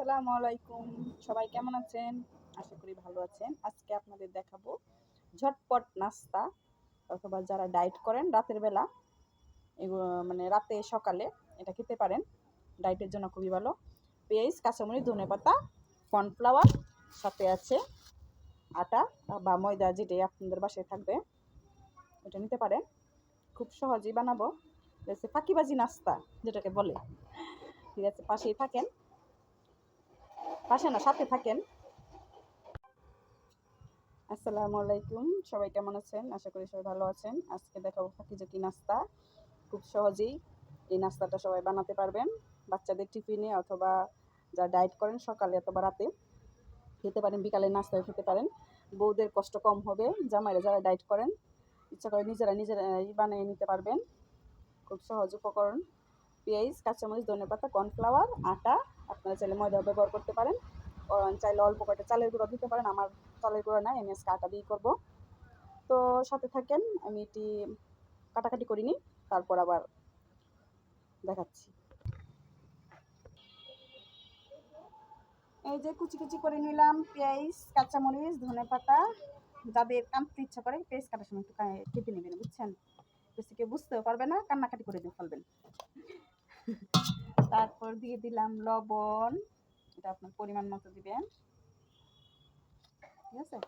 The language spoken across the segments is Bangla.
আসসালামু আলাইকুম। সবাই কেমন আছেন? আশা করি ভালো আছেন। আজকে আপনাদের দেখাবো ঝটপট নাস্তা অথবা যারা ডায়েট করেন রাতের বেলা মানে রাতে সকালে এটা খেতে পারেন। ডায়েটের জন্য খুবই ভালো। পেঁয়াজ, কাঁচামরিচ, ধনে পাতা, কর্নফ্লাওয়ার, সাথে আছে আটা বা ময়দা যেটাই আপনাদের বাসায় থাকবে, এটা নিতে পারেন। খুব সহজেই বানাবো। ফাঁকিবাজি নাস্তা, যেটাকে বলে। ঠিক আছে, পাশেই থাকেন। পাশে না, সাথে থাকেন। আসসালামু আলাইকুম, সবাই কেমন আছেন? আশা করি সবাই ভালো আছেন। আজকে দেখাবো ফাঁকিঝুঁকি নাস্তা। খুব সহজেই এই নাস্তাটা সবাই বানাতে পারবেন। বাচ্চাদের টিফিনে অথবা যারা ডায়েট করেন সকালে অথবা রাতে খেতে পারেন, বিকালে নাস্তায় খেতে পারেন। বউদের কষ্ট কম হবে, জামাইরা যারা ডায়েট করেন, ইচ্ছা করে নিজেরা নিজেরাই বানিয়ে নিতে পারবেন। খুব সহজ উপকরণ। পেঁয়াজ, কাঁচামরিচ ধনে পাতা কর্নফ্লাওয়ার, আটা আপনারা চাইলে ময়দা ব্যবহার করতে পারেন। চাইলে অল্প কয়টা চালের গুঁড়ো দিতে পারেন, আমার চালের গুঁড়ো না আমি আজকে আটা দিয়ে করব। তো সাথে থাকেন, আমি এটি কাটাকাটি করিনি, তারপর আবার দেখাচ্ছি। এই যে কুচি কুচি করে নিলাম পেঁয়াজ, কাঁচামরিচ, ধনে পাতা, যাদের কাটতে ইচ্ছা করে পেঁয়াজ কাটার সময় একটু কেটে নেবেন, বুঝছেন? বেশি কেউ বুঝতেও পারবে না, কান্নাকাটি করে দিয়ে ফেলবেন। তারপর দিয়ে দিলাম লবণ। এটা আপনার পরিমাণ মতো দিবেন। ঠিক আছে?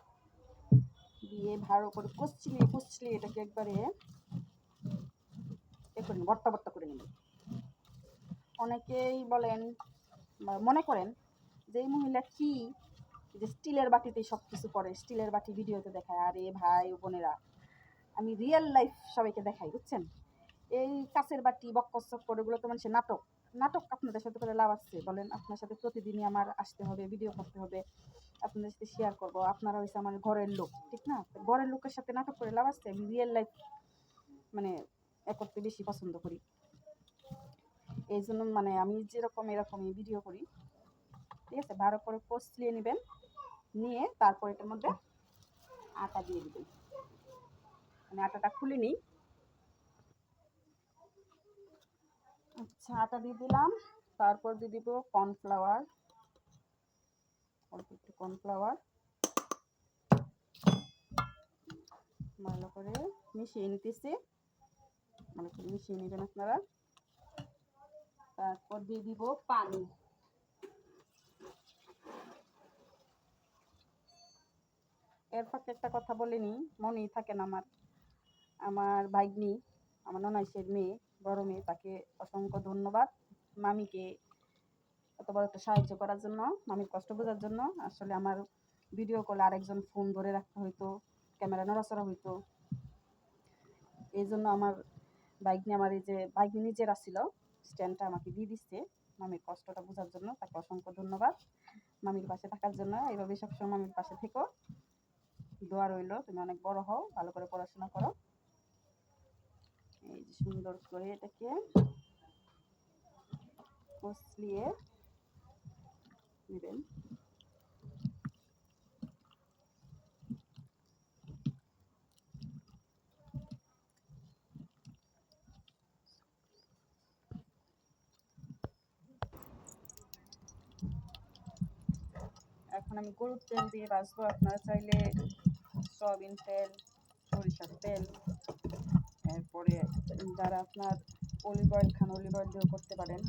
দিয়ে ভালো করে কষলিয়ে কষলিয়ে এটাকে একবারে এ করে ভর্তা ভর্তা করে নেবেন অনেকেই বলেন মনে করেন যে এই মহিলা কি? যে স্টিলের বাটিতেই সব কিছু করে, স্টিলের বাটি ভিডিওতে দেখায়। আরে ভাই বোনেরা, আমি রিয়েল লাইফ সবাইকে দেখাই, বুঝছেন? এই কাছের বাটি বক্কস চক্কর, এগুলো তো মানুষের নাটক। নাটক আপনাদের সাথে করে লাভ আছে। বলেন, আপনার সাথে প্রতিদিনই আমার আসতে হবে ভিডিও করতে হবে, আপনাদের সাথে শেয়ার করব। আপনারা হয়েছে আমার ঘরের লোক, ঠিক না? ঘরের লোকের সাথে নাটক করে লাভ আছে? আমি রিয়েল লাইফ মানে এ করতে বেশি পছন্দ করি। এই জন্য মানে আমি যেরকম এরকমই ভিডিও করি। ঠিক আছে? ভালো করে কষলিয়ে নেবেন, নিয়ে তারপর এটার মধ্যে আটা দিয়ে দিবেন। মানে আটাটা খুলে নিই। আচ্ছা আটা দিয়ে দিলাম। তারপর দিয়ে দিব কর্নফ্লাওয়ার। অল্প একটু কর্নফ্লাওয়ার। ভালো করে মিশিয়ে নিতেছি। ভালো করে মিশিয়ে নেবেন আপনারা। তারপর দিয়ে দিব পানি। এর ফাঁকে একটা কথা বলে নিই মনেই থাকে না আমার। আমার ভাগ্নি, আমার ননাইসের মেয়ে বড় মেয়ে তাকে অসংখ্য ধন্যবাদ। মামিকে এত বড় একটা সাহায্য করার জন্য, মামির কষ্ট বোঝার জন্য। আসলে আমার ভিডিও কলে আরেকজন ফোন ধরে রাখতে হইতো ক্যামেরা নড়াচড়া হইতো। এই জন্য আমার বাইকনি আমার এই যে বাইকনি নিজের ছিল স্ট্যান্ডটা আমাকে দিয়ে দিচ্ছে। মামির কষ্টটা বোঝার জন্য তাকে অসংখ্য ধন্যবাদ। মামির পাশে থাকার জন্য এইভাবে সবসময় মামির পাশে থেকো। দোয়া রইল, তুমি অনেক বড় হও, ভালো করে পড়াশোনা করো। এই যে সুন্দর করে এটাকে কষলিয়ে নেবেন। এখন আমি গরুর তেল দিয়ে বাছবো আপনারা চাইলে সয়াবিন তেল, সরিষার তেল। এরপরে যারা আপনার অলিভ অয়েল খান অলিভ অয়েল দিয়েও করতে পারেন।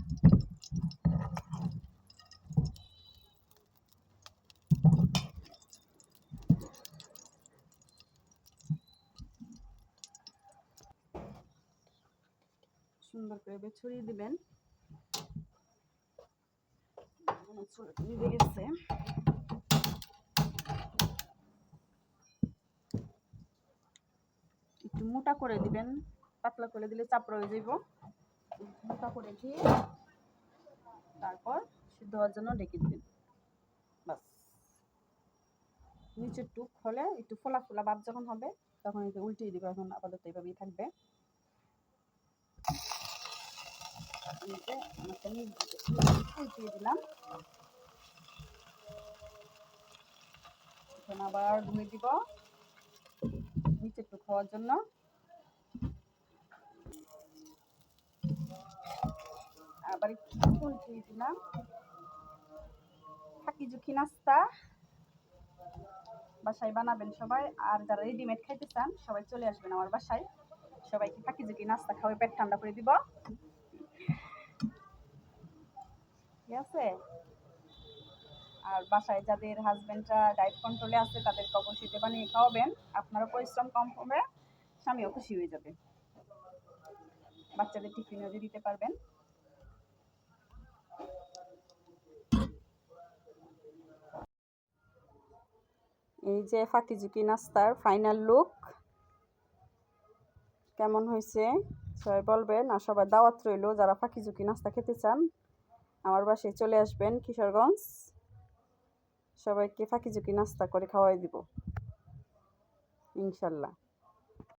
সুন্দর করে ছড়িয়ে দিবেন। নিভে গেছে একটু মোটা করে দিবেন, পাতলা করে দিলে চাপড়া হয়ে যাইব। মোটা করে দিয়ে তারপর সিদ্ধ হওয়ার জন্য ডেকে দিবেন। বাস। নিচের টুক হলে একটু ফোলা ফোলা ভাব যখন হবে, তখন এটা উল্টিয়ে দিবে, এখন আপাতত এইভাবেই থাকবে। এই উল্টিয়ে দিলাম। আবার ধুয়ে দিব। খাওয়ার জন্য। আবার একটু উল্টিয়ে দিলাম। ফাঁকি ঝুঁকি নাস্তা। বাসায় বানাবেন সবাই। আর যারা রেডিমেড খাইতে চান, সবাই চলে আসবেন আমার বাসায়। সবাইকে ফাঁকি ঝুঁকি নাস্তা খাওয়াই পেট ঠান্ডা করে দিব। ঠিক আছে? আর বাসায় যাদের হাজবেন্ডরা ডায়েট কন্ট্রোলে আছে, তাদেরকে অবশ্যই বানিয়ে খাওয়াবেন, আপনারও পরিশ্রম কম হবে, স্বামীও খুশি হয়ে যাবে। বাচ্চাদের টিফিনও দিতে পারবেন। এই যে ফাঁকি ঝুঁকি নাস্তার ফাইনাল লুক কেমন হয়েছে? সবাই বলবেন আর সবাই দাওয়াত রইল যারা ফাঁকি ঝুঁকি নাস্তা খেতে চান। আমার বাসায় চলে আসবেন কিশোরগঞ্জ। সবাইকে ফাঁকি ঝুঁকি নাস্তা করে খাওয়াই দিব। ইনশাল্লাহ